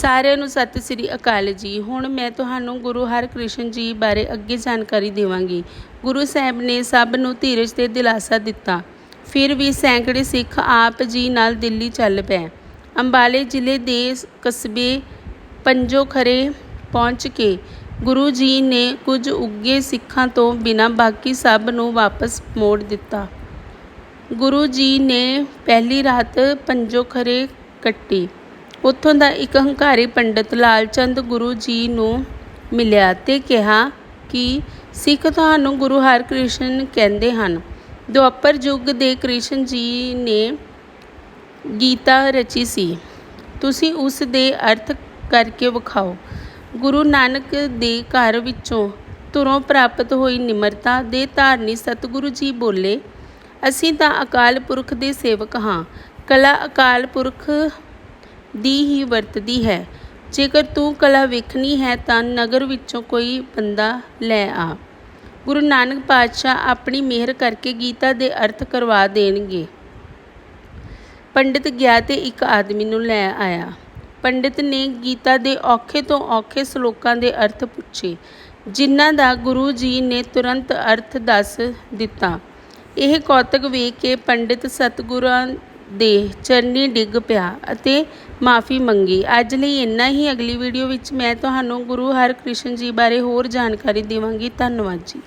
ਸਾਰਿਆਂ ਨੂੰ ਸਤਿ ਸ੍ਰੀ ਅਕਾਲ ਜੀ। ਹੁਣ ਮੈਂ ਤੁਹਾਨੂੰ ਗੁਰੂ ਹਰਕ੍ਰਿਸ਼ਨ ਜੀ ਬਾਰੇ ਅੱਗੇ ਜਾਣਕਾਰੀ ਦੇਵਾਂਗੀ। ਗੁਰੂ ਸਾਹਿਬ ਨੇ ਸਭ ਨੂੰ ਧੀਰਜ ਤੇ ਦਿਲਾਸਾ ਦਿੱਤਾ। ਫਿਰ ਵੀ ਸੈਂਕੜੇ ਸਿੱਖ ਆਪ ਜੀ ਨਾਲ ਦਿੱਲੀ ਚੱਲ ਪਏ। ਅੰਬਾਲੇ ਜ਼ਿਲ੍ਹੇ ਦੇ ਕਸਬੇ ਪੰਜੋ ਖਰੇ ਪਹੁੰਚ ਕੇ ਗੁਰੂ ਜੀ ਨੇ ਕੁਝ ਉੱਗੇ ਸਿੱਖਾਂ ਤੋਂ ਬਿਨਾਂ ਬਾਕੀ ਸਭ ਨੂੰ ਵਾਪਸ ਮੋੜ ਦਿੱਤਾ। ਗੁਰੂ ਜੀ ਨੇ ਪਹਿਲੀ ਰਾਤ ਪੰਜੋ ਖਰੇ ਕੱਟੀ। ਉੱਥੋਂ ਦਾ ਇੱਕ ਹੰਕਾਰੀ ਪੰਡਤ ਲਾਲਚੰਦ ਗੁਰੂ ਜੀ ਨੂੰ ਮਿਲਿਆ ਤੇ ਕਿਹਾ ਕਿ ਸਿੱਖ ਤੁਹਾਨੂੰ ਗੁਰੂ ਹਰਕ੍ਰਿਸ਼ਨ ਕਹਿੰਦੇ ਹਨ। ਦੁਆਪਰ ਯੁੱਗ ਦੇ ਕ੍ਰਿਸ਼ਨ ਜੀ ਨੇ ਗੀਤਾ ਰਚੀ ਸੀ। ਤੁਸੀਂ ਉਸ ਦੇ ਅਰਥ ਕਰਕੇ ਵਿਖਾਓ। ਗੁਰੂ ਨਾਨਕ ਦੇ ਘਰ ਵਿੱਚੋਂ ਧੁਰੋਂ ਪ੍ਰਾਪਤ ਹੋਈ ਨਿਮਰਤਾ ਦੇ ਧਾਰਨੀ ਸਤਿਗੁਰੂ ਜੀ ਬੋਲੇ, ਅਸੀਂ ਤਾਂ ਅਕਾਲ ਪੁਰਖ ਦੇ ਸੇਵਕ ਹਾਂ। ਕਲਾ ਅਕਾਲ ਪੁਰਖ ਦੀ ਹੀ ਵਰਤਦੀ ਹੈ। ਜੇਕਰ ਤੂੰ ਕਲਾ ਵੇਖਣੀ ਹੈ ਤਾਂ ਨਗਰ ਵਿੱਚੋਂ ਕੋਈ ਬੰਦਾ ਲੈ ਆ। ਗੁਰੂ ਨਾਨਕ ਪਾਤਸ਼ਾਹ ਆਪਣੀ ਮਿਹਰ ਕਰਕੇ ਗੀਤਾ ਦੇ ਅਰਥ ਕਰਵਾ ਦੇਣਗੇ। ਪੰਡਿਤ ਗਿਆ ਤੇ ਇੱਕ ਆਦਮੀ ਨੂੰ ਲੈ ਆਇਆ। ਪੰਡਿਤ ਨੇ ਗੀਤਾ ਦੇ ਔਖੇ ਤੋਂ ਔਖੇ ਸ਼ਲੋਕਾਂ ਦੇ ਅਰਥ ਪੁੱਛੇ, ਜਿਨ੍ਹਾਂ ਦਾ ਗੁਰੂ ਜੀ ਨੇ ਤੁਰੰਤ ਅਰਥ ਦੱਸ ਦਿੱਤਾ। ਇਹ ਕੌਤਕ ਵੇਖ ਕੇ ਪੰਡਿਤ ਸਤਿਗੁਰਾਂ ਦੇ ਚਰਨੀ ਡਿੱਗ ਪਿਆ ਅਤੇ ਮਾਫੀ ਮੰਗੀ। ਅੱਜ ਲਈ ਇੰਨਾ ਹੀ। ਅਗਲੀ ਵੀਡੀਓ ਵਿੱਚ ਮੈਂ ਤੁਹਾਨੂੰ ਗੁਰੂ ਹਰਕ੍ਰਿਸ਼ਨ ਜੀ ਬਾਰੇ ਹੋਰ ਜਾਣਕਾਰੀ ਦੇਵਾਂਗੀ। ਧੰਨਵਾਦ ਜੀ।